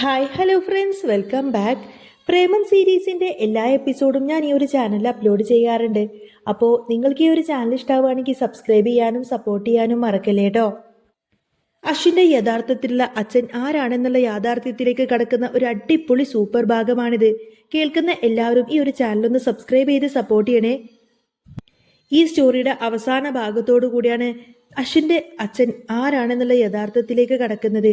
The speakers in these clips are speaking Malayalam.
Hi hello friends welcome back Premam സീരീസിന്റെ എല്ലാ എപ്പിസോഡും ഞാൻ ഈ ഒരു ചാനലിൽ അപ്ലോഡ് ചെയ്യാറുണ്ട്. അപ്പോൾ നിങ്ങൾക്ക് ഈ ഒരു ചാനൽ ഇഷ്ടമാവുകയാണെങ്കിൽ സബ്സ്ക്രൈബ് ചെയ്യാനും സപ്പോർട്ട് ചെയ്യാനും മറക്കല്ലേ കേട്ടോ അശ്വിന്റെ യഥാർത്ഥത്തിലുള്ള അച്ഛൻ ആരാണെന്നുള്ള യാഥാർത്ഥ്യത്തിലേക്ക് കടക്കുന്ന ഒരു അടിപൊളി സൂപ്പർ ഭാഗമാണിത്. കേൾക്കുന്ന എല്ലാവരും ഈ ഒരു ചാനലൊന്ന് സബ്സ്ക്രൈബ് ചെയ്ത് സപ്പോർട്ട് ചെയ്യണേ. ഈ സ്റ്റോറിയുടെ അവസാന ഭാഗത്തോടു കൂടിയാണ് അശ്വിന്റെ അച്ഛൻ ആരാണെന്നുള്ള യഥാർത്ഥത്തിലേക്ക് കടക്കുന്നത്.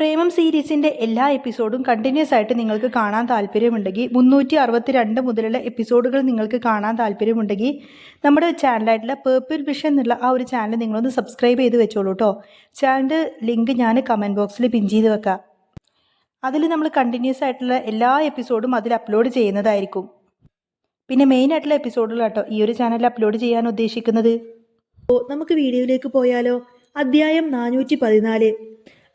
പ്രേമം സീരീസിന്റെ എല്ലാ എപ്പിസോഡും കണ്ടിന്യൂസ് ആയിട്ട് നിങ്ങൾക്ക് കാണാൻ താല്പര്യമുണ്ടെങ്കിൽ മുന്നൂറ്റി അറുപത്തിരണ്ട് മുതലുള്ള എപ്പിസോഡുകൾ നിങ്ങൾക്ക് കാണാൻ താല്പര്യമുണ്ടെങ്കിൽ നമ്മുടെ ചാനലായിട്ടുള്ള പേർപ്പിൾ വിഷൻ എന്നുള്ള ആ ഒരു ചാനൽ നിങ്ങളൊന്ന് സബ്സ്ക്രൈബ് ചെയ്ത് വെച്ചോളൂ കേട്ടോ ചാനലിന്റെ ലിങ്ക് ഞാൻ കമന്റ് ബോക്സിൽ പിൻ ചെയ്ത് വെക്കാം. അതിൽ നമ്മൾ കണ്ടിന്യൂസ് ആയിട്ടുള്ള എല്ലാ എപ്പിസോഡും അതിൽ അപ്ലോഡ് ചെയ്യുന്നതായിരിക്കും. പിന്നെ മെയിൻ ആയിട്ടുള്ള എപ്പിസോഡുകൾ കേട്ടോ ഈ ഒരു ചാനലിൽ അപ്ലോഡ് ചെയ്യാൻ ഉദ്ദേശിക്കുന്നത്. നമുക്ക് വീഡിയോയിലേക്ക് പോയാലോ? അധ്യായം നാനൂറ്റി പതിനാല്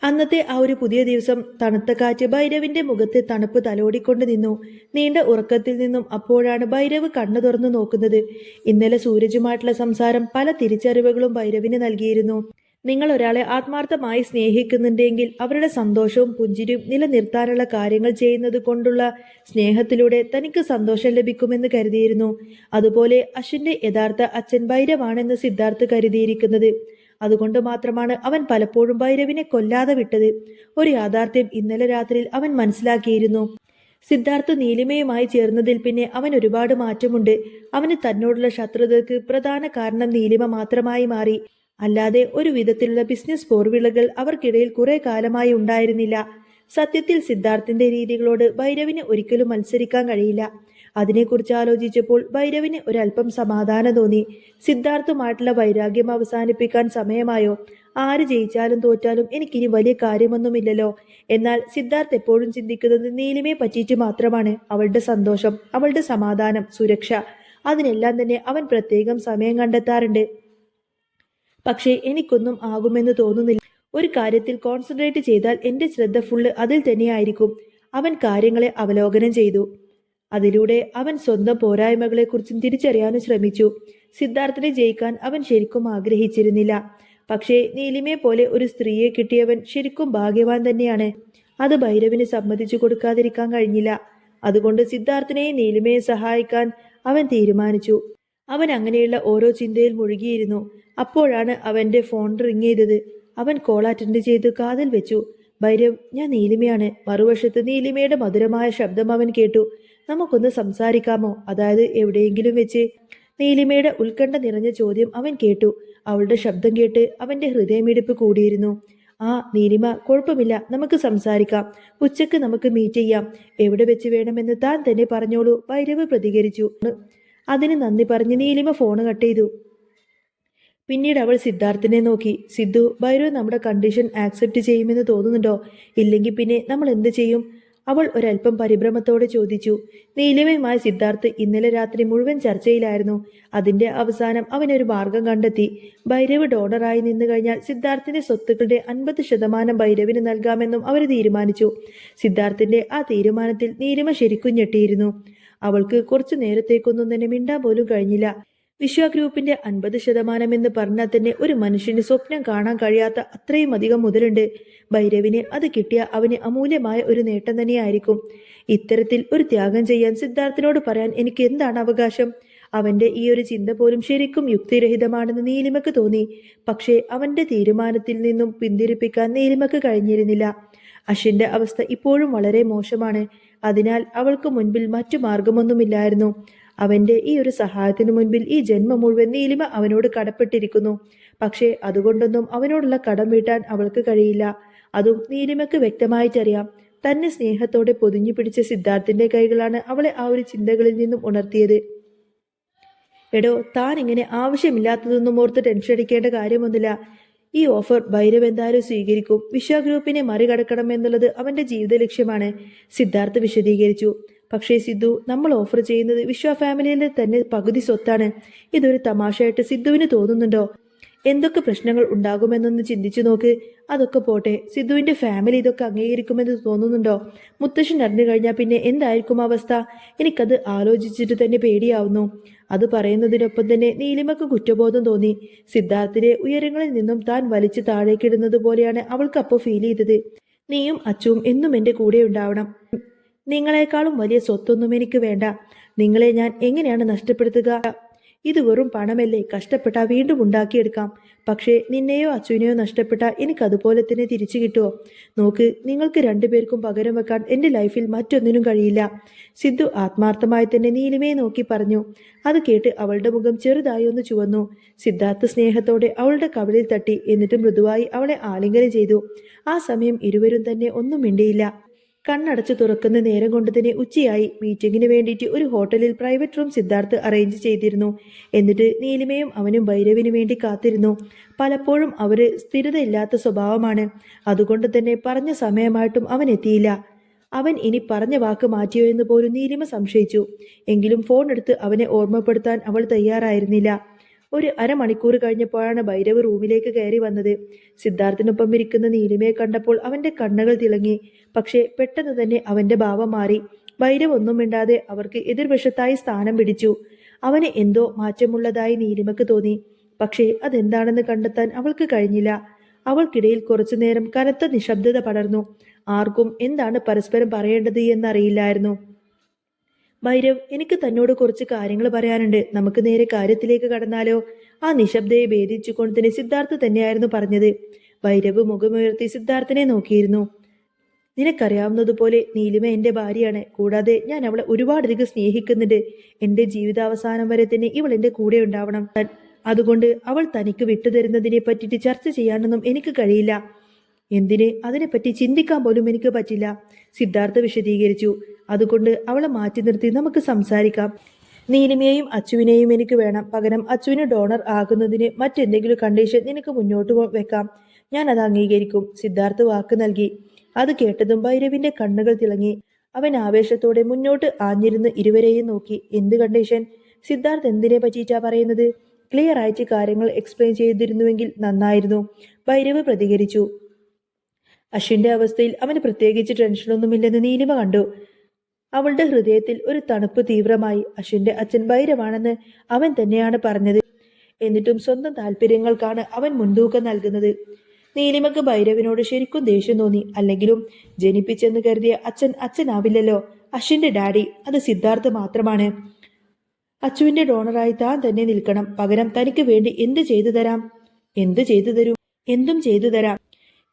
അന്നത്തെ ആ ഒരു പുതിയ ദിവസം തണുത്ത കാറ്റ് ഭൈരവിന്റെ മുഖത്തെ തണുപ്പ് തലോടിക്കൊണ്ട് നിന്നു. നീണ്ട ഉറക്കത്തിൽ നിന്നും അപ്പോഴാണ് ഭൈരവ് കണ്ണു തുറന്നു നോക്കുന്നത്. ഇന്നലെ സൂരജുമായിട്ടുള്ള സംസാരം പല തിരിച്ചറിവുകളും ഭൈരവിന് നൽകിയിരുന്നു. നിങ്ങൾ ഒരാളെ ആത്മാർത്ഥമായി സ്നേഹിക്കുന്നുണ്ടെങ്കിൽ അവരുടെ സന്തോഷവും പുഞ്ചിരിയും നിലനിർത്താനുള്ള കാര്യങ്ങൾ ചെയ്യുന്നത് കൊണ്ടുള്ള സ്നേഹത്തിലൂടെ തനിക്ക് സന്തോഷം ലഭിക്കുമെന്ന് കരുതിയിരുന്നു. അതുപോലെ അശ്വിന്റെ യഥാർത്ഥ അച്ഛൻ ഭൈരവാണെന്ന് സിദ്ധാർത്ഥ് കരുതിയിരിക്കുന്നത്. അതുകൊണ്ട് മാത്രമാണ് അവൻ പലപ്പോഴും ഭൈരവിനെ കൊല്ലാതെ വിട്ടത്. ഒരു യാഥാർത്ഥ്യം ഇന്നലെ രാത്രിയിൽ അവൻ മനസ്സിലാക്കിയിരുന്നു. സിദ്ധാർത്ഥ് നീലിമയുമായി ചേർന്നതിൽ പിന്നെ അവൻ ഒരുപാട് മാറ്റമുണ്ട്. അവന് തന്നോടുള്ള ശത്രുതയ്ക്ക് പ്രധാന കാരണം നീലിമ മാത്രമായി മാറി. അല്ലാതെ ഒരു വിധത്തിലുള്ള ബിസിനസ് പോർവിളകൾ അവർക്കിടയിൽ കുറെ കാലമായി ഉണ്ടായിരുന്നില്ല. സത്യത്തിൽ സിദ്ധാർത്ഥിന്റെ രീതികളോട് ഭൈരവിന് ഒരിക്കലും മത്സരിക്കാൻ കഴിയില്ല. അതിനെക്കുറിച്ച് ആലോചിച്ചപ്പോൾ ഭൈരവിന് ഒരല്പം സമാധാനം തോന്നി. സിദ്ധാർത്ഥുമായിട്ടുള്ള വൈരാഗ്യം അവസാനിപ്പിക്കാൻ സമയമായോ? ആര് ജയിച്ചാലും തോറ്റാലും എനിക്കിനി വലിയ കാര്യമൊന്നുമില്ലല്ലോ. എന്നാൽ സിദ്ധാർത്ഥ് എപ്പോഴും ചിന്തിക്കുന്നത് നീലിമയെ പറ്റിയിട്ട് മാത്രമാണ്. അവളുടെ സന്തോഷം അവളുടെ സമാധാനം സുരക്ഷ. അതിനെല്ലാം തന്നെ അവൻ പ്രത്യേകം സമയം കണ്ടെത്താറുണ്ട്. പക്ഷേ എനിക്കൊന്നും ആകുമെന്ന് തോന്നുന്നില്ല. ഒരു കാര്യത്തിൽ കോൺസെൻട്രേറ്റ് ചെയ്താൽ എന്റെ ശ്രദ്ധ ഫുള്ള് അതിൽ തന്നെയായിരിക്കും. അവൻ കാര്യങ്ങളെ അവലോകനം ചെയ്തു. അതിലൂടെ അവൻ സ്വന്തം പോരായ്മകളെക്കുറിച്ചും തിരിച്ചറിയാനും ശ്രമിച്ചു. സിദ്ധാർത്ഥനെ ജയിക്കാൻ അവൻ ശരിക്കും ആഗ്രഹിച്ചിരുന്നില്ല. പക്ഷേ നീലിമയെ പോലെ ഒരു സ്ത്രീയെ കിട്ടിയവൻ ശരിക്കും ഭാഗ്യവാൻ തന്നെയാണ്. അത് ഭൈരവിന് സമ്മതിച്ചു കൊടുക്കാതിരിക്കാൻ കഴിഞ്ഞില്ല. അതുകൊണ്ട് സിദ്ധാർത്ഥനെയും നീലിമയെ സഹായിക്കാൻ അവൻ തീരുമാനിച്ചു. അവൻ അങ്ങനെയുള്ള ഓരോ ചിന്തയിൽ മുഴുകിയിരുന്നു. അപ്പോഴാണ് അവന്റെ ഫോൺ റിങ് ചെയ്തത്. അവൻ കോൾ അറ്റൻഡ് ചെയ്ത് കാതിൽ വെച്ചു. ഭൈരവ് ഞാൻ നീലിമയാണ്. മറുവശത്ത് നീലിമയുടെ മധുരമായ ശബ്ദം അവൻ കേട്ടു. നമുക്കൊന്ന് സംസാരിക്കാമോ? അതായത് എവിടെയെങ്കിലും വെച്ച്. നീലിമയുടെ ഉത്കണ്ഠ നിറഞ്ഞ ചോദ്യം അവൻ കേട്ടു. അവളുടെ ശബ്ദം കേട്ട് അവന്റെ ഹൃദയമിടിപ്പ് കൂടിയിരുന്നു. ആ നീലിമ കുഴപ്പമില്ല. നമുക്ക് സംസാരിക്കാം. ഉച്ചയ്ക്ക് നമുക്ക് മീറ്റ് ചെയ്യാം. എവിടെ വെച്ച് വേണമെന്ന് താൻ തന്നെ പറഞ്ഞോളൂ. ഭൈരവ് പ്രതികരിച്ചു. അതിന് നന്ദി പറഞ്ഞ് നീലിമ ഫോൺ കട്ട് ചെയ്തു. പിന്നീട് അവൾ സിദ്ധാർത്ഥിനെ നോക്കി. സിദ്ധു ഭൈരവ് നമ്മുടെ കണ്ടീഷൻ ആക്സെപ്റ്റ് ചെയ്യുമെന്ന് തോന്നുന്നുണ്ടോ? ഇല്ലെങ്കിൽ പിന്നെ നമ്മൾ എന്ത് ചെയ്യും? അവൾ ഒരല്പം പരിഭ്രമത്തോടെ ചോദിച്ചു നീലിമയുമായി സിദ്ധാർത്ഥ് ഇന്നലെ രാത്രി മുഴുവൻ ചർച്ചയിലായിരുന്നു. അതിന്റെ അവസാനം അവനൊരു മാർഗം കണ്ടെത്തി. ഭൈരവ് ഡോണറായി നിന്നു കഴിഞ്ഞാൽ സിദ്ധാർത്ഥിന്റെ സ്വത്തുക്കളുടെ അൻപത് ശതമാനം ഭൈരവിന് നൽകാമെന്നും അവർ തീരുമാനിച്ചു. സിദ്ധാർത്ഥിന്റെ ആ തീരുമാനത്തിൽ നീലിമ ശരിക്കും ഞെട്ടിയിരുന്നു. അവൾക്ക് കുറച്ചു നേരത്തേക്കൊന്നും തന്നെ മിണ്ടാൻ പോലും കഴിഞ്ഞില്ല. വിശ്വ ഗ്രൂപ്പിന്റെ അൻപത് ശതമാനം എന്ന് പറഞ്ഞാൽ തന്നെ ഒരു മനുഷ്യന് സ്വപ്നം കാണാൻ കഴിയാത്ത അത്രയും അധികം മുതലുണ്ട്. ഭൈരവിന് അത് കിട്ടിയ അവന് അമൂല്യമായ ഒരു നേട്ടം തന്നെയായിരിക്കും. ഇത്തരത്തിൽ ഒരു ത്യാഗം ചെയ്യാൻ സിദ്ധാർത്ഥനോട് പറയാൻ എനിക്ക് എന്താണ് അവകാശം? അവന്റെ ഈ ഒരു ചിന്ത പോലും ശരിക്കും യുക്തിരഹിതമാണെന്ന് നീലിമക്ക് തോന്നി. പക്ഷേ അവന്റെ തീരുമാനത്തിൽ നിന്നും പിന്തിരിപ്പിക്കാൻ നീലിമക്ക് കഴിഞ്ഞിരുന്നില്ല. അഷിന്റെ അവസ്ഥ ഇപ്പോഴും വളരെ മോശമാണ്. അതിനാൽ അവൾക്ക് മുൻപിൽ മറ്റു മാർഗമൊന്നുമില്ലായിരുന്നു. അവന്റെ ഈ ഒരു സഹായത്തിനു മുൻപിൽ ഈ ജന്മം മുഴുവൻ നീലിമ അവനോട് കടപ്പെട്ടിരിക്കുന്നു. പക്ഷേ അതുകൊണ്ടൊന്നും അവനോടുള്ള കടം വീട്ടാൻ അവൾക്ക് കഴിയില്ല. അതും നീലിമയ്ക്ക് വ്യക്തമായിട്ടറിയാം. തന്നെ സ്നേഹത്തോടെ പൊതിഞ്ഞു പിടിച്ച സിദ്ധാർത്ഥിന്റെ കൈകളാണ് അവളെ ആ ഒരു ചിന്തകളിൽ നിന്നും ഉണർത്തിയത്. എടോ താൻ ഇങ്ങനെ ആവശ്യമില്ലാത്തതൊന്നും ഓർത്ത് ടെൻഷൻ അടിക്കേണ്ട കാര്യമൊന്നുമില്ല. ഈ ഓഫർ ഭൈരവ് എന്തായാലും സ്വീകരിക്കും. വിശ്വ ഗ്രൂപ്പിനെ മറികടക്കണം എന്നുള്ളത് അവന്റെ ജീവിത ലക്ഷ്യമാണ്. സിദ്ധാർത്ഥ് വിശദീകരിച്ചു. പക്ഷേ സിദ്ധു നമ്മൾ ഓഫർ ചെയ്യുന്നത് വിശ്വ ഫാമിലിയിലെ തന്നെ പകുതി സ്വത്താണ്. ഇതൊരു തമാശയായിട്ട് സിദ്ധുവിന് തോന്നുന്നുണ്ടോ? എന്തൊക്കെ പ്രശ്നങ്ങൾ ഉണ്ടാകുമെന്നൊന്ന് ചിന്തിച്ചു നോക്ക്. അതൊക്കെ പോട്ടെ സിദ്ധുവിന്റെ ഫാമിലി ഇതൊക്കെ അംഗീകരിക്കുമെന്ന് തോന്നുന്നുണ്ടോ? മുത്തശ്ശൻ അറിഞ്ഞു കഴിഞ്ഞാൽ പിന്നെ എന്തായിരിക്കും അവസ്ഥ? എനിക്കത് ആലോചിച്ചിട്ട് തന്നെ പേടിയാവുന്നു. അത് പറയുന്നതിനൊപ്പം തന്നെ നീലിമക്ക് കുറ്റബോധം തോന്നി. സിദ്ധാർത്ഥിനെ ഉയരങ്ങളിൽ നിന്നും താൻ വലിച്ചു താഴേക്കിടുന്നത് പോലെയാണ് അവൾക്ക് അപ്പോൾ ഫീൽ ചെയ്തത്. നീയും അച്ചുവും എന്നും എന്റെ കൂടെ ഉണ്ടാവണം. നിങ്ങളെക്കാളും വലിയ സ്വത്തൊന്നും എനിക്ക് വേണ്ട. നിങ്ങളെ ഞാൻ എങ്ങനെയാണ് നഷ്ടപ്പെടുത്തുക? ഇത് വെറും പണമല്ലേ? കഷ്ടപ്പെട്ട വീണ്ടും ഉണ്ടാക്കിയെടുക്കാം. പക്ഷേ നിന്നെയോ അച്ഛനെയോ നഷ്ടപ്പെട്ട എനിക്ക് അതുപോലെ തന്നെ തിരിച്ചു കിട്ടുമോ നോക്ക് നിങ്ങൾക്ക് രണ്ടുപേർക്കും പകരം വെക്കാൻ എന്റെ ലൈഫിൽ മറ്റൊന്നിനും കഴിയില്ല. സിദ്ധു ആത്മാർത്ഥമായി തന്നെ നീലിമയെ നോക്കി പറഞ്ഞു. അത് കേട്ട് അവളുടെ മുഖം ചെറുതായി ഒന്ന് ചുവന്നു. സിദ്ധാർത്ഥ സ്നേഹത്തോടെ അവളുടെ കവിളിൽ തട്ടി എന്നിട്ട് മൃദുവായി അവളെ ആലിംഗനം ചെയ്തു. ആ സമയം ഇരുവരും തന്നെ ഒന്നും മിണ്ടിയില്ല. കണ്ണടച്ചു തുറക്കുന്ന നേരം കൊണ്ട് തന്നെ ഉച്ചയായി. മീറ്റിംഗിന് വേണ്ടിയിട്ട് ഒരു ഹോട്ടലിൽ പ്രൈവറ്റ് റൂം സിദ്ധാർത്ഥ് അറേഞ്ച് ചെയ്തിരുന്നു. എന്നിട്ട് നീലിമയും അവനും ഭൈരവിന് വേണ്ടി കാത്തിരുന്നു. പലപ്പോഴും അവർ സ്ഥിരതയില്ലാത്ത സ്വഭാവമാണ്. അതുകൊണ്ട് തന്നെ പറഞ്ഞ സമയമായിട്ടും അവൻ എത്തിയില്ല. അവൻ ഇനി പറഞ്ഞ വാക്ക് മാറ്റിയോ എന്ന് പോലും നീലിമ സംശയിച്ചു. എങ്കിലും ഫോൺ എടുത്ത് അവനെ ഓർമ്മപ്പെടുത്താൻ അവൾ തയ്യാറായിരുന്നില്ല. ഒരു അരമണിക്കൂർ കഴിഞ്ഞപ്പോഴാണ് ഭൈരവ് റൂമിലേക്ക് കയറി വന്നത്. സിദ്ധാർത്ഥിനൊപ്പം ഇരിക്കുന്ന നീലിമയെ കണ്ടപ്പോൾ അവന്റെ കണ്ണുകൾ തിളങ്ങി. പക്ഷേ പെട്ടെന്ന് തന്നെ അവന്റെ ഭാവം മാറി. ഭൈരവ് ഒന്നും മിണ്ടാതെ അവർക്ക് എതിർവശത്തായി സ്ഥാനം പിടിച്ചു. അവന് എന്തോ മാറ്റമുള്ളതായി നീലിമക്ക് തോന്നി. പക്ഷേ അതെന്താണെന്ന് കണ്ടെത്താൻ അവൾക്ക് കഴിഞ്ഞില്ല. അവൾക്കിടയിൽ കുറച്ചു നേരം കനത്ത നിശബ്ദത പടർന്നു. ആർക്കും എന്താണ് പരസ്പരം പറയേണ്ടത് എന്നറിയില്ലായിരുന്നു. ഭൈരവ് എനിക്ക് തന്നോട് കുറച്ച് കാര്യങ്ങൾ പറയാനുണ്ട്. നമുക്ക് നേരെ കാര്യത്തിലേക്ക് കടന്നാലോ? ആ നിശബ്ദയെ ഭേദിച്ചുകൊണ്ട് തന്നെ സിദ്ധാർത്ഥ തന്നെയായിരുന്നു പറഞ്ഞത്. ഭൈരവ് മുഖമുയർത്തി സിദ്ധാർത്ഥനെ നോക്കിയിരുന്നു. നിനക്കറിയാവുന്നതുപോലെ നീലിമ എന്റെ ഭാര്യയാണ്. കൂടാതെ ഞാൻ അവളെ ഒരുപാടധികം സ്നേഹിക്കുന്നുണ്ട്. എന്റെ ജീവിതാവസാനം വരെ തന്നെ ഇവൾ എന്റെ കൂടെ ഉണ്ടാവണം. അതുകൊണ്ട് അവൾ തനിക്ക് വിട്ടുതരുന്നതിനെ പറ്റിയിട്ട് ചർച്ച ചെയ്യാനൊന്നും എനിക്ക് കഴിയില്ല. എന്തിന്? അതിനെപ്പറ്റി ചിന്തിക്കാൻ പോലും എനിക്ക് പറ്റില്ല. സിദ്ധാർത്ഥ വിശദീകരിച്ചു. അതുകൊണ്ട് അവളെ മാറ്റി നിർത്തി നമുക്ക് സംസാരിക്കാം. നീലിമയെയും അച്ചുവിനെയും എനിക്ക് വേണം. പകരം അച്ചുവിന് ഡോണർ ആകുന്നതിന് മറ്റെന്തെങ്കിലും കണ്ടീഷൻ നിനക്ക് മുന്നോട്ട് വെക്കാം. ഞാൻ അത് അംഗീകരിക്കും. സിദ്ധാർത്ഥ് വാക്ക് നൽകി. അത് കേട്ടതും ഭൈരവിന്റെ കണ്ണുകൾ തിളങ്ങി. അവൻ ആവേശത്തോടെ മുന്നോട്ട് ആഞ്ഞിരുന്ന് ഇരുവരെയും നോക്കി. എന്ത് കണ്ടീഷൻ? സിദ്ധാർത്ഥ് എന്തിനെ പറ്റിയിട്ടാ പറയുന്നത്? ക്ലിയർ ആയിട്ട് കാര്യങ്ങൾ എക്സ്പ്ലെയിൻ ചെയ്തിരുന്നുവെങ്കിൽ നന്നായിരുന്നു. ഭൈരവ് പ്രതികരിച്ചു. അശ്വിന്റെ അവസ്ഥയിൽ അവന് പ്രത്യേകിച്ച് ടെൻഷനൊന്നുമില്ലെന്ന് നീലിമ കണ്ടു. അവളുടെ ഹൃദയത്തിൽ ഒരു തണുപ്പ് തീവ്രമായി. അശ്വിന്റെ അച്ഛൻ ഭൈരവാണെന്ന് അവൻ തന്നെയാണ് പറഞ്ഞത്. എന്നിട്ടും സ്വന്തം താല്പര്യങ്ങൾക്കാണ് അവൻ മുൻതൂക്കം നൽകുന്നത്. നീലിമക്ക് ഭൈരവിനോട് ശരിക്കും ദേഷ്യം തോന്നി. അല്ലെങ്കിലും ജനിപ്പിച്ചെന്ന് കരുതിയ അച്ഛൻ അച്ഛനാവില്ലല്ലോ. അശ്വിന്റെ ഡാഡി അത് സിദ്ധാർത്ഥ് മാത്രമാണ്. അച്ചുവിന്റെ ഡോണറായി താൻ തന്നെ നിൽക്കണം. പകരം തനിക്ക് വേണ്ടി എന്ത് ചെയ്തു തരാം? എന്ത് ചെയ്തു തരും? എന്തും ചെയ്തു തരാം.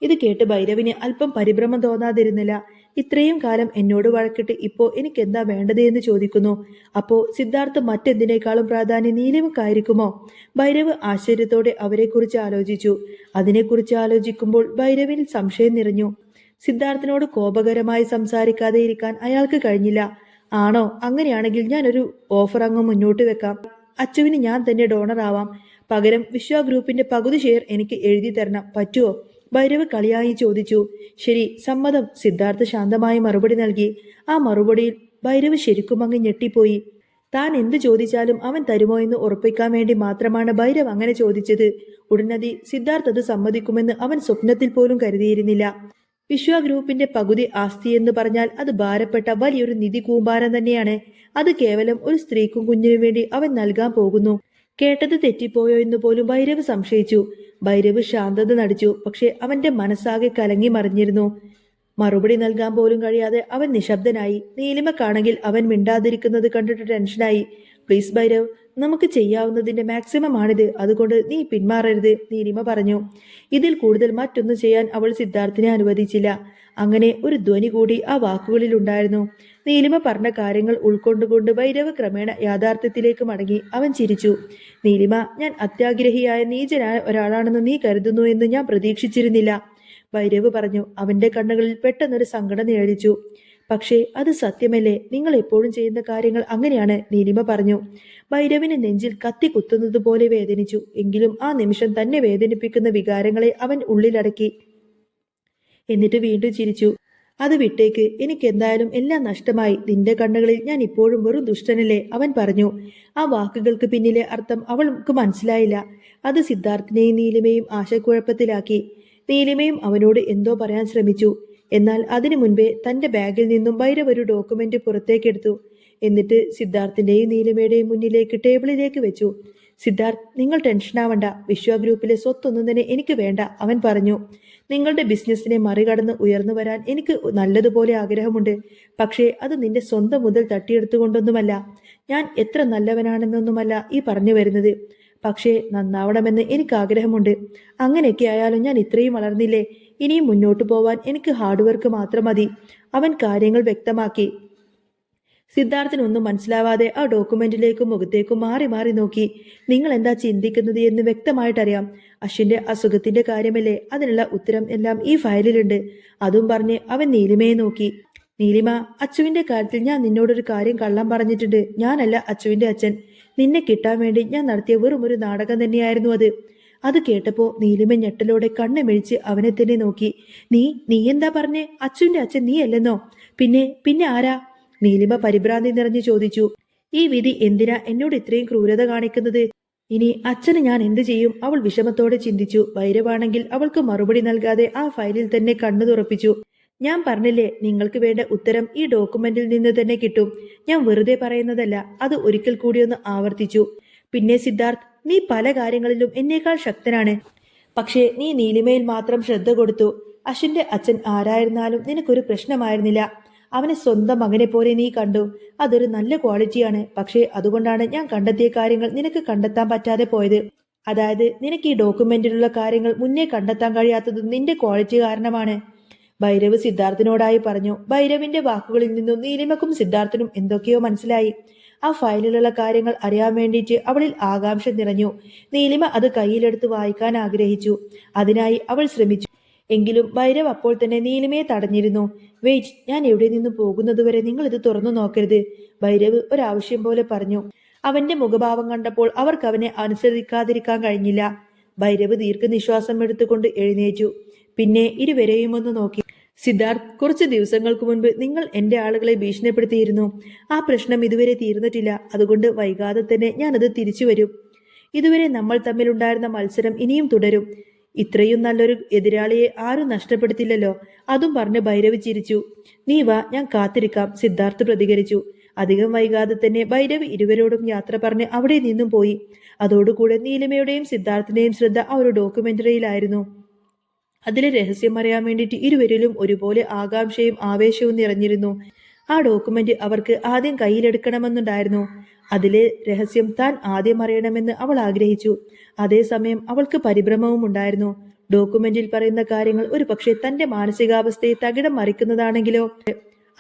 ഇത് കേട്ട് ഭൈരവിന് അല്പം പരിഭ്രമം തോന്നാതിരുന്നില്ല. ഇത്രയും കാലം എന്നോട് വഴക്കിട്ട് ഇപ്പോ എനിക്ക് എന്താ വേണ്ടത് എന്ന് ചോദിക്കുന്നു? അപ്പോ സിദ്ധാർത്ഥ് മറ്റെന്തിനേക്കാളും പ്രാധാന്യം നീലിമക്കായിരിക്കുമോ ഭൈരവ് ആശ്ചര്യത്തോടെ അവരെക്കുറിച്ച് ആലോചിച്ചു. അതിനെക്കുറിച്ച് ആലോചിക്കുമ്പോൾ ഭൈരവിൽ സംശയം നിറഞ്ഞു. സിദ്ധാർത്ഥിനോട് കോപകരമായി സംസാരിക്കാതെ ഇരിക്കാൻ അയാൾക്ക് കഴിഞ്ഞില്ല. ആണോ? അങ്ങനെയാണെങ്കിൽ ഞാൻ ഒരു ഓഫർ അങ്ങ് മുന്നോട്ട് വെക്കാം. അച്ചുവിന് ഞാൻ തന്നെ ഡോണർ ആവാം. പകരം വിശ്വ ഗ്രൂപ്പിന്റെ പകുതി ഷെയർ എനിക്ക് എഴുതി തരണം. പറ്റുമോ ഭൈരവ് കളിയായി ചോദിച്ചു. ശരി സമ്മതം. സിദ്ധാർത്ഥ ശാന്തമായി മറുപടി നൽകി. ആ മറുപടിയിൽ ഭൈരവ് ശരിക്കും അങ്ങ് ഞെട്ടിപ്പോയി. താൻ എന്ത് ചോദിച്ചാലും അവൻ തരുമോ എന്ന് ഉറപ്പിക്കാൻ വേണ്ടി മാത്രമാണ് ഭൈരവ് അങ്ങനെ ചോദിച്ചത്. ഉടനടി സിദ്ധാർത്ഥ് അത് സമ്മതിക്കുമെന്ന് അവൻ സ്വപ്നത്തിൽ പോലും കരുതിയിരുന്നില്ല. വിശ്വ ഗ്രൂപ്പിന്റെ പകുതി ആസ്തി എന്ന് പറഞ്ഞാൽ അത് ഭാരപ്പെട്ട വലിയൊരു നിധി കൂമ്പാരം തന്നെയാണ്. അത് കേവലം ഒരു സ്ത്രീക്കും കുഞ്ഞിനും വേണ്ടി അവൻ നൽകാൻ പോകുന്നു. കേട്ടത് തെറ്റിപ്പോയോ എന്ന് പോലും ഭൈരവ് സംശയിച്ചു. ഭൈരവ് ശാന്തത നടിച്ചു. പക്ഷെ അവന്റെ മനസ്സാകെ കലങ്ങി മറിഞ്ഞിരുന്നു. മറുപടി നൽകാൻ പോലും കഴിയാതെ അവൻ നിശബ്ദനായി നീലിമക്കാണെങ്കിൽ അവൻ മിണ്ടാതിരിക്കുന്നത് കണ്ടിട്ട് ടെൻഷനായി. പ്ലീസ് ഭൈരവ് നമുക്ക് ചെയ്യാവുന്നതിന്റെ മാക്സിമം ആണിത്. അതുകൊണ്ട് നീ പിന്മാറരുത് നീലിമ പറഞ്ഞു. ഇതിൽ കൂടുതൽ മറ്റൊന്നും ചെയ്യാൻ അവൾ സിദ്ധാർത്ഥിനെ അനുവദിച്ചില്ല. അങ്ങനെ ഒരു ധ്വനി കൂടി ആ വാക്കുകളിൽ ഉണ്ടായിരുന്നു. നീലിമ പറഞ്ഞ കാര്യങ്ങൾ ഉൾക്കൊണ്ടുകൊണ്ട് ഭൈരവ് ക്രമേണ യാഥാർത്ഥ്യത്തിലേക്ക് മടങ്ങി. അവൻ ചിരിച്ചു. നീലിമ ഞാൻ അത്യാഗ്രഹിയായ നീചനായ ഒരാളാണെന്ന് നീ കരുതുന്നു എന്ന് ഞാൻ പ്രതീക്ഷിച്ചിരുന്നില്ല. ഭൈരവ് പറഞ്ഞു അവന്റെ കണ്ണുകളിൽ പെട്ടെന്നൊരു സങ്കടം നിഴലിച്ചു. പക്ഷേ അത് സത്യമല്ലേ? നിങ്ങൾ എപ്പോഴും ചെയ്യുന്ന കാര്യങ്ങൾ അങ്ങനെയാണ് നീലിമ പറഞ്ഞു. ഭൈരവിന് നെഞ്ചിൽ കത്തി കുത്തുന്നത് പോലെ വേദനിച്ചു. എങ്കിലും ആ നിമിഷം തന്നെ വേദനിപ്പിക്കുന്ന വികാരങ്ങളെ അവൻ ഉള്ളിലടക്കി. എന്നിട്ട് വീണ്ടും ചിരിച്ചു. അത് വിട്ടേക്ക്. എനിക്ക് എന്തായാലും എല്ലാം നഷ്ടമായി. നിന്റെ കണ്ണുകളിൽ ഞാൻ ഇപ്പോഴും വെറും ദുഷ്ടനല്ലേ? അവൻ പറഞ്ഞു. ആ വാക്കുകൾക്ക് പിന്നിലെ അർത്ഥം അവൾക്ക് മനസ്സിലായില്ല. അത് സിദ്ധാർത്ഥിനെയും നീലിമയും ആശയക്കുഴപ്പത്തിലാക്കി നീലിമയും അവനോട് എന്തോ പറയാൻ ശ്രമിച്ചു. എന്നാൽ അതിനു മുൻപേ തന്റെ ബാഗിൽ നിന്നും ഭൈരവ് ഒരു ഡോക്യുമെന്റ് പുറത്തേക്കെടുത്തു. എന്നിട്ട് സിദ്ധാർത്ഥിന്റെയും നീലിമയുടെയും മുന്നിലേക്ക് ടേബിളിലേക്ക് വെച്ചു. സിദ്ധാർത്ഥ് നിങ്ങൾ ടെൻഷനാവണ്ട വിശ്വ ഗ്രൂപ്പിലെ സ്വത്തൊന്നും തന്നെ എനിക്ക് വേണ്ട അവൻ പറഞ്ഞു. നിങ്ങളുടെ ബിസിനസ്സിനെ മറികടന്ന് ഉയർന്നു വരാൻ എനിക്ക് നല്ലതുപോലെ ആഗ്രഹമുണ്ട്. പക്ഷേ അത് നിന്റെ സ്വന്തം മുതൽ തട്ടിയെടുത്തുകൊണ്ടൊന്നുമല്ല. ഞാൻ എത്ര നല്ലവനാണെന്നൊന്നുമല്ല ഈ പറഞ്ഞു വരുന്നത്. പക്ഷേ നന്നാവണമെന്ന് എനിക്ക് ആഗ്രഹമുണ്ട് അങ്ങനെയൊക്കെ ആയാലും ഞാൻ ഇത്രയും വളർന്നില്ലേ? ഇനിയും മുന്നോട്ട് പോവാൻ എനിക്ക് ഹാർഡ് വർക്ക് മാത്രം മതി. അവൻ കാര്യങ്ങൾ വ്യക്തമാക്കി. സിദ്ധാർത്ഥിനൊന്നും മനസ്സിലാവാതെ ആ ഡോക്യുമെന്റിലേക്കും മുഖത്തേക്കും മാറി മാറി നോക്കി. നിങ്ങൾ എന്താ ചിന്തിക്കുന്നത് എന്ന് വ്യക്തമായിട്ടറിയാം. അശ്വിന്റെ അസുഖത്തിന്റെ കാര്യമല്ലേ? അതിനുള്ള ഉത്തരം എല്ലാം ഈ ഫയലിലുണ്ട് അതും പറഞ്ഞ് അവൻ നീലിമയെ നോക്കി. നീലിമ അച്ചുവിന്റെ കാര്യത്തിൽ ഞാൻ നിന്നോടൊരു കാര്യം കള്ളം പറഞ്ഞിട്ടുണ്ട്. ഞാനല്ല അച്ചുവിന്റെ അച്ഛൻ. നിന്നെ കിട്ടാൻ വേണ്ടി ഞാൻ നടത്തിയ വെറും ഒരു നാടകം തന്നെയായിരുന്നു അത്. അത് കേട്ടപ്പോ നീലിമ ഞെട്ടലോടെ കണ്ണുമിഴിച്ച് അവനെ തന്നെ നോക്കി. നീ നീ എന്താ പറഞ്ഞേ? അച്ചുവിന്റെ അച്ഛൻ നീ അല്ലെന്നോ പിന്നെ പിന്നെ ആരാ? നീലിമ പരിഭ്രാന്തി നിറഞ്ഞു ചോദിച്ചു. ഈ വിധി എന്തിനാ എന്നോട് ഇത്രയും ക്രൂരത കാണിക്കുന്നത്? ഇനി അച്ഛന് ഞാൻ എന്തു ചെയ്യും? അവൾ വിഷമത്തോടെ ചിന്തിച്ചു. വൈരവാണെങ്കിൽ അവൾക്ക് മറുപടി നൽകാതെ ആ ഫയലിൽ തന്നെ കണ്ണു തുറപ്പിച്ചു ഞാൻ പറഞ്ഞില്ലേ നിങ്ങൾക്ക് വേണ്ട ഉത്തരം ഈ ഡോക്യുമെന്റിൽ നിന്ന് തന്നെ കിട്ടും. ഞാൻ വെറുതെ പറയുന്നതല്ല അത് ഒരിക്കൽ കൂടി ഒന്ന് ആവർത്തിച്ചു. പിന്നെ സിദ്ധാർത്ഥ് നീ പല കാര്യങ്ങളിലും എന്നേക്കാൾ ശക്തനാണ്. പക്ഷേ നീ നീലിമയിൽ മാത്രം ശ്രദ്ധ കൊടുത്തു. അശ്വിന്റെ അച്ഛൻ ആരായിരുന്നാലും നിനക്കൊരു പ്രശ്നമായിരുന്നില്ല. അവനെ സ്വന്തം മകനെ പോലെ നീ കണ്ടു. അതൊരു നല്ല ക്വാളിറ്റിയാണ്. പക്ഷേ അതുകൊണ്ടാണ് ഞാൻ കണ്ടെത്തിയ കാര്യങ്ങൾ നിനക്ക് കണ്ടെത്താൻ പറ്റാതെ പോയത്. അതായത് നിനക്ക് ഈ ഡോക്യുമെന്റിലുള്ള കാര്യങ്ങൾ മുന്നേ കണ്ടെത്താൻ കഴിയാത്തത് നിന്റെ ക്വാളിറ്റി കാരണമാണ്. ഭൈരവ് സിദ്ധാർത്ഥിനോടായി പറഞ്ഞു ഭൈരവിന്റെ വാക്കുകളിൽ നിന്നും നീലിമക്കും സിദ്ധാർത്ഥനും എന്തൊക്കെയോ മനസ്സിലായി. ആ ഫയലിലുള്ള കാര്യങ്ങൾ അറിയാൻ വേണ്ടിയിട്ട് അവളിൽ ആകാംക്ഷ നിറഞ്ഞു. നീലിമ അത് കയ്യിലെടുത്ത് വായിക്കാൻ ആഗ്രഹിച്ചു. അതിനായി അവൾ ശ്രമിച്ചു. എങ്കിലും ഭൈരവ് അപ്പോൾ തന്നെ നീലിമയെ തടഞ്ഞിരുന്നു. വെയിറ്റ് ഞാൻ എവിടെ നിന്ന് പോകുന്നതുവരെ നിങ്ങൾ ഇത് തുറന്നു നോക്കരുത് ഭൈരവ് ഒരാവശ്യം പോലെ പറഞ്ഞു. അവന്റെ മുഖഭാവം കണ്ടപ്പോൾ അവർക്ക് അവനെ അനുസരിക്കാതിരിക്കാൻ കഴിഞ്ഞില്ല. ഭൈരവ് ദീർഘനിശ്വാസം എടുത്തുകൊണ്ട് എഴുന്നേറ്റു. പിന്നെ ഇരുവരെയും ഒന്ന് നോക്കി. സിദ്ധാർത്ഥ് കുറച്ച് ദിവസങ്ങൾക്ക് മുൻപ് നിങ്ങൾ എന്റെ ആളുകളെ ഭീഷണിപ്പെടുത്തിയിരുന്നു. ആ പ്രശ്നം ഇതുവരെ തീർന്നിട്ടില്ല. അതുകൊണ്ട് വൈകാതെ തന്നെ ഞാനത് തിരിച്ചു വരും. ഇതുവരെ നമ്മൾ തമ്മിലുണ്ടായിരുന്ന മത്സരം ഇനിയും തുടരും. ഇത്രയും നല്ലൊരു എതിരാളിയെ ആരും നഷ്ടപ്പെടുത്തില്ലല്ലോ. അതും പറഞ്ഞ് ഭൈരവി ചിരിച്ചു. നീ വാ ഞാൻ കാത്തിരിക്കാം സിദ്ധാർത്ഥ് പ്രതികരിച്ചു. അധികം വൈകാതെ തന്നെ ഭൈരവി ഇരുവരോടും യാത്ര പറഞ്ഞ് അവിടെ നിന്നും പോയി. അതോടുകൂടെ നീലിമയുടെയും സിദ്ധാർത്ഥിന്റെയും ശ്രദ്ധ ആ ഒരു ഡോക്യുമെന്ററിയിലായിരുന്നു. അതിലെ രഹസ്യം അറിയാൻ വേണ്ടിയിട്ട് ഇരുവരിലും ഒരുപോലെ ആകാംക്ഷയും ആവേശവും നിറഞ്ഞിരുന്നു. ആ ഡോക്യുമെന്റ് അവർക്ക് ആദ്യം കയ്യിലെടുക്കണമെന്നുണ്ടായിരുന്നു. അതിലെ രഹസ്യം താൻ ആദ്യം അറിയണമെന്ന് അവൾ ആഗ്രഹിച്ചു. അതേസമയം അവൾക്ക് പരിഭ്രമവും ഉണ്ടായിരുന്നു. ഡോക്യുമെന്റിൽ പറയുന്ന കാര്യങ്ങൾ ഒരു പക്ഷേ തന്റെ മാനസികാവസ്ഥയെ തകിടം മറിക്കുന്നതാണെങ്കിലോ?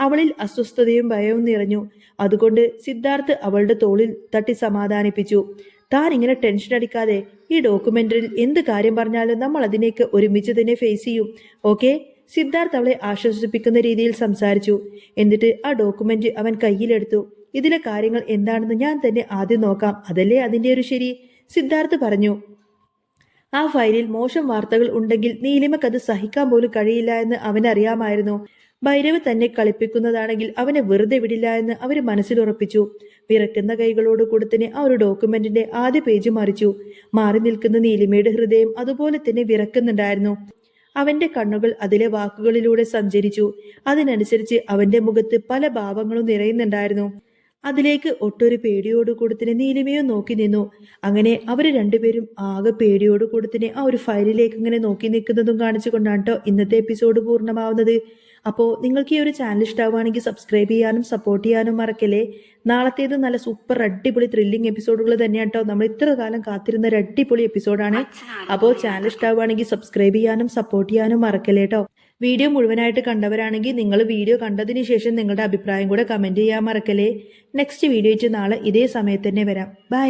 അവളിൽ അസ്വസ്ഥതയും ഭയവും നിറഞ്ഞു. അതുകൊണ്ട് സിദ്ധാർത്ഥ് അവളുടെ തോളിൽ തട്ടി സമാധാനിപ്പിച്ചു. താൻ ഇങ്ങനെ ടെൻഷൻ അടിക്കാതെ ഈ ഡോക്യുമെന്ററിൽ എന്ത് കാര്യം പറഞ്ഞാലും നമ്മൾ അതിനേക്ക് ഒരുമിച്ച് തന്നെ ഫേസ് ചെയ്യും. ഓക്കെ സിദ്ധാർത്ഥ് അവളെ ആശ്വസിപ്പിക്കുന്ന രീതിയിൽ സംസാരിച്ചു. എന്നിട്ട് ആ ഡോക്യുമെന്റ് അവൻ കയ്യിലെടുത്തു. ഇതിലെ കാര്യങ്ങൾ എന്താണെന്ന് ഞാൻ തന്നെ ആദ്യം നോക്കാം. അതല്ലേ അതിന്റെ ഒരു ശരി? സിദ്ധാർത്ഥ് പറഞ്ഞു. ആ ഫയലിൽ മോശം വാർത്തകൾ ഉണ്ടെങ്കിൽ നീലിമക്കത് സഹിക്കാൻ പോലും കഴിയില്ല എന്ന് അവനറിയാമായിരുന്നു. ഭൈരവ് തന്നെ കളിപ്പിക്കുന്നതാണെങ്കിൽ അവനെ വെറുതെ വിടില്ല എന്ന് അവർ മനസ്സിലുറപ്പിച്ചു. വിറക്കുന്ന കൈകളോട് കൂടെ ആ ഒരു ഡോക്യുമെന്റിന്റെ ആദ്യ പേജ് മറിച്ചു. മാറി നിൽക്കുന്ന നീലിമയുടെ ഹൃദയം അതുപോലെ തന്നെ വിറക്കുന്നുണ്ടായിരുന്നു. അവന്റെ കണ്ണുകൾ അതിലെ വാക്കുകളിലൂടെ സഞ്ചരിച്ചു. അതിനനുസരിച്ച് അവന്റെ മുഖത്ത് പല ഭാവങ്ങളും നിറയുന്നുണ്ടായിരുന്നു. അതിലേക്ക് ഒട്ടൊരു പേടിയോട് തന്നെ നീലിമയോ നോക്കി നിന്നു. അങ്ങനെ അവർ രണ്ടുപേരും ആകെ പേടിയോട് തന്നെ ആ ഒരു ഫയലിലേക്ക് ഇങ്ങനെ നോക്കി നിൽക്കുന്നതും കാണിച്ചുകൊണ്ടാണ് കേട്ടോ ഇന്നത്തെ എപ്പിസോഡ് പൂർണമാവുന്നത്. അപ്പോൾ നിങ്ങൾക്ക് ഈ ഒരു ചാനൽ ഇഷ്ടമാവുകയാണെങ്കിൽ സബ്സ്ക്രൈബ് ചെയ്യാനും സപ്പോർട്ട് ചെയ്യാനും മറക്കല്ലേ? നാളത്തേത് നല്ല സൂപ്പർ അടിപൊളി ത്രില്ലിംഗ് എപ്പിസോഡുകൾ തന്നെയാണ് കേട്ടോ നമ്മൾ ഇത്ര കാലം കാത്തിരുന്ന ഒരു അടിപൊളി എപ്പിസോഡാണ് അപ്പോൾ ചാനൽ ഇഷ്ടമാവുകയാണെങ്കിൽ സബ്സ്ക്രൈബ് ചെയ്യാനും സപ്പോർട്ട് ചെയ്യാനും മറക്കല്ലേ കേട്ടോ വീഡിയോ മുഴുവനായിട്ട് കണ്ടവരാണെങ്കിൽ നിങ്ങൾ വീഡിയോ കണ്ടതിന് ശേഷം നിങ്ങളുടെ അഭിപ്രായം കൂടെ കമന്റ് ചെയ്യാൻ മറക്കല്ലേ? നെക്സ്റ്റ് വീഡിയോ നാളെ ഇതേ സമയത്ത് തന്നെ വരാം. ബൈ